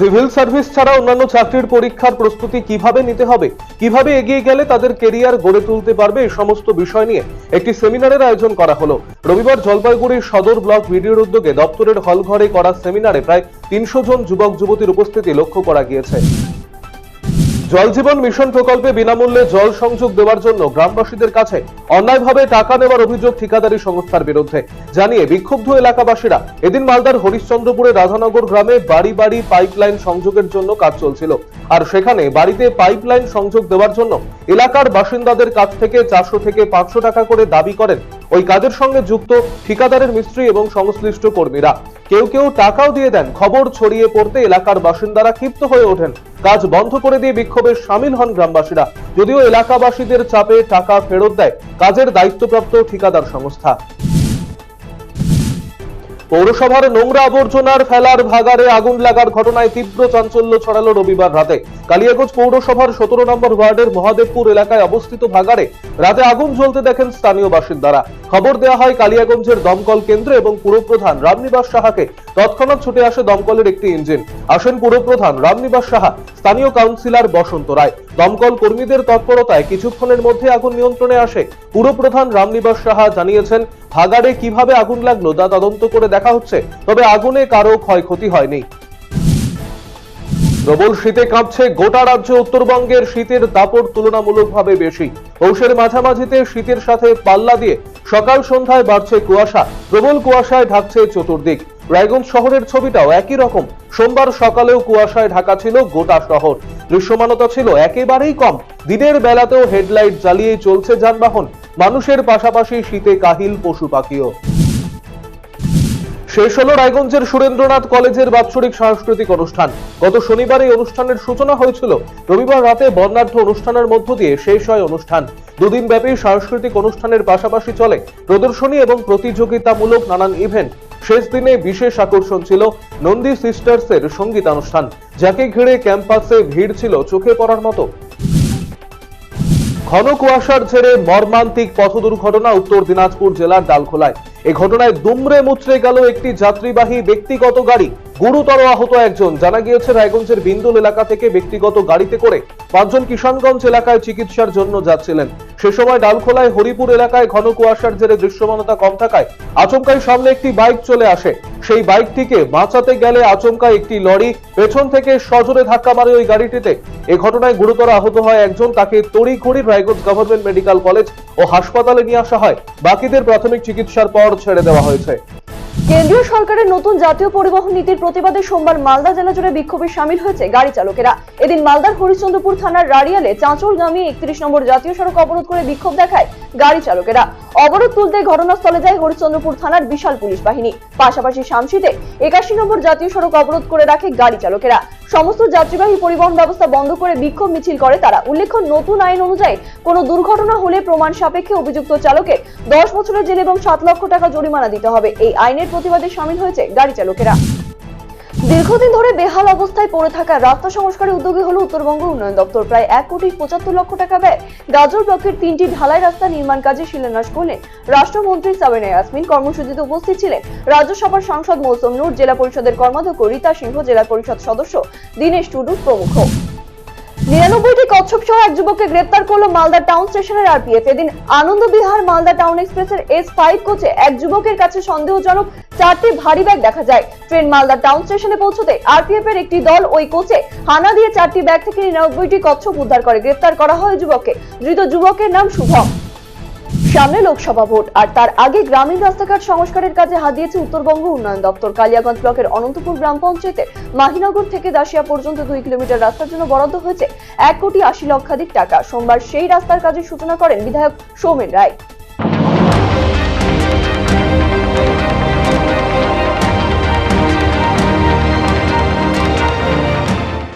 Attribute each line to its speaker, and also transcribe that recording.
Speaker 1: Civil service ছাড়া অন্যান্য চাকরির পরীক্ষার প্রস্তুতি কীভাবে নিতে হবে? কীভাবে এগিয়ে গেলে তাদের কেরিয়ার গড়ে তুলতে পারবে? এই সমস্ত বিষয় নিয়ে একটি সেমিনারের আয়োজন করা হলো। রবিবার জলপাইগুড়ির সদর ব্লক ভিডিওর উদ্যোগে দপ্তরের হল ঘরে করা সেমিনারে প্রায় তিনশো জন যুবক যুবতীর উপস্থিতি লক্ষ্য করা গিয়েছে। জল জীবন মিশন প্রকল্পে বিনামূল্যে জল সংযোগ দেওয়ার জন্য গ্রামবাসীদের কাছে অন্যায়ভাবে টাকা নেওয়ার অভিযোগ ঠিকাদারি সংস্থার বিরুদ্ধে। জানিয়ে বিক্ষুব্ধ এলাকাবাসীরা এদিন মালদার হরিশ্চন্দ্রপুরে রাধানগর গ্রামে বাড়ি বাড়ি পাইপলাইন সংযোগের জন্য কাজ চলছিল। আর সেখানে বাড়িতে পাইপলাইন সংযোগ দেওয়ার জন্য এলাকার বাসিন্দাদের কাছ থেকে চারশো থেকে পাঁচশো টাকা করে দাবি করেন ওই কাজের সঙ্গে যুক্ত ঠিকাদারের মিস্ত্রি এবং সংশ্লিষ্ট কর্মীরা। কেউ কেউ টাকাও দিয়ে দেন, খবর ছড়িয়ে পড়তে এলাকার বাসিন্দারা ক্ষিপ্ত হয়ে ওঠেন। কাজ বন্ধ করে দিয়ে বিক্ষোভে সামিল হন গ্রামবাসীরা। যদিও এলাকাবাসীদের চাপে টাকা ফেরত দেয় কাজের দায়িত্বপ্রাপ্ত ঠিকাদার সংস্থা। পৌরসভার নোংরা আবর্জনার ফেলার ভাগারে আগুন লাগার ঘটনায় তীব্র চাঞ্চল্য ছড়ালো রবিবার রাতে। কালিয়াগঞ্জ পৌরসভার সতেরো নম্বর ওয়ার্ডের মহাদেবপুর এলাকায় অবস্থিত ভাগারে রাতে আগুন জ্বলতে দেখেন স্থানীয় বাসিন্দারা। খবর দেওয়া হয় কালিয়াগঞ্জের দমকল কেন্দ্র এবং পুরপ্রধান রামনিবাস সাহাকে। তৎক্ষণাৎ ছুটে আসে দমকলের একটি ইঞ্জিন। আসেন পুরপ্রধান রামনিবাস সাহা, স্থানীয় কাউন্সিলর বসন্ত রায়। দমকল কর্মীদের তৎপরতায় কিছুক্ষণের মধ্যে আগুন নিয়ন্ত্রণে আসে। পুরপ্রধান রামনিবাস সাহা জানিয়েছেন, ভাগাড়ে কীভাবে আগুন লাগল তা তদন্ত করে দেখা হচ্ছে, তবে আগুনে কারও ক্ষয়ক্ষতি হয়নি। প্রবল শীতে কাঁপছে গোটা রাজ্য উত্তরবঙ্গের শীতের দাপট তুলনামূলকভাবে বেশি। পৌষের মাঝামাঝিতে শীতের সাথে পাল্লা দিয়ে সকাল সন্ধ্যায় বাড়ছে কুয়াশা, প্রবল কুয়াশায় ঢাকছে চতুর্দিক। রায়গঞ্জ শহরের ছবিটাও একই রকম। সোমবার সকালেও কুয়াশায় ঢাকা ছিল গোটা শহর। দৃশ্যমানতা ছিল একেবারেই কম। দিনের বেলাতেও হেডলাইট জ্বালিয়েই চলছে যানবাহন। মানুষের পাশাপাশি শীতে কাহিল পশু পাখিও। শেষ হলো রায়গঞ্জের সুরেন্দ্রনাথ কলেজের বাৎসরিক সাংস্কৃতিক অনুষ্ঠান। গত শনিবার এই অনুষ্ঠানের সূচনা হয়েছিল। রবিবার রাতে বর্ণাঢ্য অনুষ্ঠানের মধ্য দিয়ে শেষ হয় অনুষ্ঠান। দুদিন ব্যাপী সাংস্কৃতিক অনুষ্ঠানের পাশাপাশি চলে প্রদর্শনী এবং প্রতিযোগিতামূলক নানান ইভেন্ট শেষ দিনে বিশেষ আকর্ষণ ছিল নন্দী সিস্টার্সের সঙ্গীতানুষ্ঠান, যাকে ঘিরে ক্যাম্পাসে ভিড় ছিল চোখে পড়ার মতো। ঘন কুয়াশার ছেড়ে মর্মান্তিক পথ দুর্ঘটনা উত্তর দিনাজপুর জেলার ডালখোলায়। এই ঘটনায় দুমড়ে মুচড়ে গেল একটি যাত্রীবাহী ব্যক্তিগত গাড়ি। গুরুতর আহত একজন, জানা গিয়েছে রায়গঞ্জের বিন্দুল এলাকা থেকে ব্যক্তিগত গাড়িতে করে পাঁচজন কিষানগঞ্জ এলাকায় চিকিৎসার জন্য যাচ্ছিলেন। সে সময় ডালখোলায় হরিপুর এলাকায় ঘন কুয়াশার জেরে দৃশ্যমানতা কম থাকায় আচমকাই সামনে একটি বাইক চলে আসে। সেই বাইকটিকে বাঁচাতে গেলে আচমকা একটি লরি, পেছন থেকে সজোরে ধাক্কা মারে ওই গাড়িটিতে। এ ঘটনায় গুরুতর আহত হয় একজন, তাকে তড়িঘড়ি রায়গঞ্জ গভর্নমেন্ট মেডিকেল কলেজ ও হাসপাতালে নিয়ে আসা হয়। বাকিদের প্রাথমিক চিকিৎসার পর ছেড়ে দেওয়া হয়েছে।
Speaker 2: কেন্দ্রীয় সরকারের নতুন জাতীয় পরিবহন নীতির প্রতিবাদে সোমবার মালদা জেলা জুড়ে বিক্ষোভে সামিল হয়েছে গাড়ি চালকেরা। এদিন মালদার হরিশ্চন্দ্রপুর থানার রাড়িয়ালে চাঁচলগামী একত্রিশ নম্বর জাতীয় সড়ক অবরোধ করে বিক্ষোভ দেখায় গাড়ি চালকেরা। অবরোধ তুলতে ঘটনাস্থলে যায় হরিশ্চন্দ্রপুর থানার বিশাল পুলিশ বাহিনী। পাশাপাশি শামসিতে একাশি নম্বর জাতীয় সড়ক অবরোধ করে রাখে গাড়ি চালকেরা। সমস্ত যাত্রীবাহী পরিবহন ব্যবস্থা বন্ধ করে বিক্ষোভ মিছিল করে তারা। উল্লেখ্য, নতুন আইন অনুযায়ী কোনো দুর্ঘটনা হলে প্রমাণ সাপেক্ষে অভিযুক্ত চালকে দশ বছরের জেল এবং সাত লক্ষ টাকা জরিমানা দিতে হবে। এই আইনের প্রতিবাদে সামিল হয়েছে গাড়ি চালকেরা দীর্ঘদিন ধরে বেহাল অবস্থায় পড়ে থাকা রাস্তা সংস্কারের উদ্যোগী হলো উত্তরবঙ্গ উন্নয়ন দপ্তর। প্রায় এক কোটি পঁচাত্তর লক্ষ টাকা ব্যয়। গাজর ব্লকের তিনটি ঢালাই রাস্তা নির্মাণ কাজে শিলান্যাস করলেন রাষ্ট্রমন্ত্রী সাবেনা ইয়াসমিন। কর্মসূচিতে উপস্থিত ছিলেন রাজ্যসভার সাংসদ মৌসুম নূর, জেলা পরিষদের কর্মাধ্যক্ষ রীতা সিংহ, জেলা পরিষদ সদস্য দীনেশ টুডু প্রমুখ। নিরানব্বইটি কচ্ছপ সহ এক যুবককে গ্রেপ্তার করল মালদা টাউন স্টেশনের আরপিএফ। এদিন আনন্দ বিহার মালদা টাউন এক্সপ্রেসের এস ফাইভ কোচে এক যুবকের কাছে সন্দেহজনক চারটি ভারী ব্যাগ দেখা যায়। ট্রেন মালদা টাউন স্টেশনে পৌঁছতে আরপিএফ এর একটি দল ওই কোচে হানা দিয়ে চারটি ব্যাগ থেকে নিরানব্বইটি কচ্ছপ উদ্ধার করে। গ্রেপ্তার করা হয় যুবককে। ধৃত যুবকের নাম শুভম সামনে লোকসভা ভোট, আর তার আগে গ্রামীণ রাস্তাঘাট সংস্কারের কাজে হাত দিয়েছে উত্তরবঙ্গ উন্নয়ন দপ্তর। কালিয়াগঞ্জ ব্লকের অনন্তপুর গ্রাম পঞ্চায়েতের মাহিনগর থেকে দাসিয়া পর্যন্ত দুই কিলোমিটার রাস্তার জন্য বরাদ্দ হয়েছে এক কোটি আশি লক্ষাধিক টাকা। সোমবার সেই রাস্তার কাজের সূচনা করেন বিধায়ক সৌমেন রায়।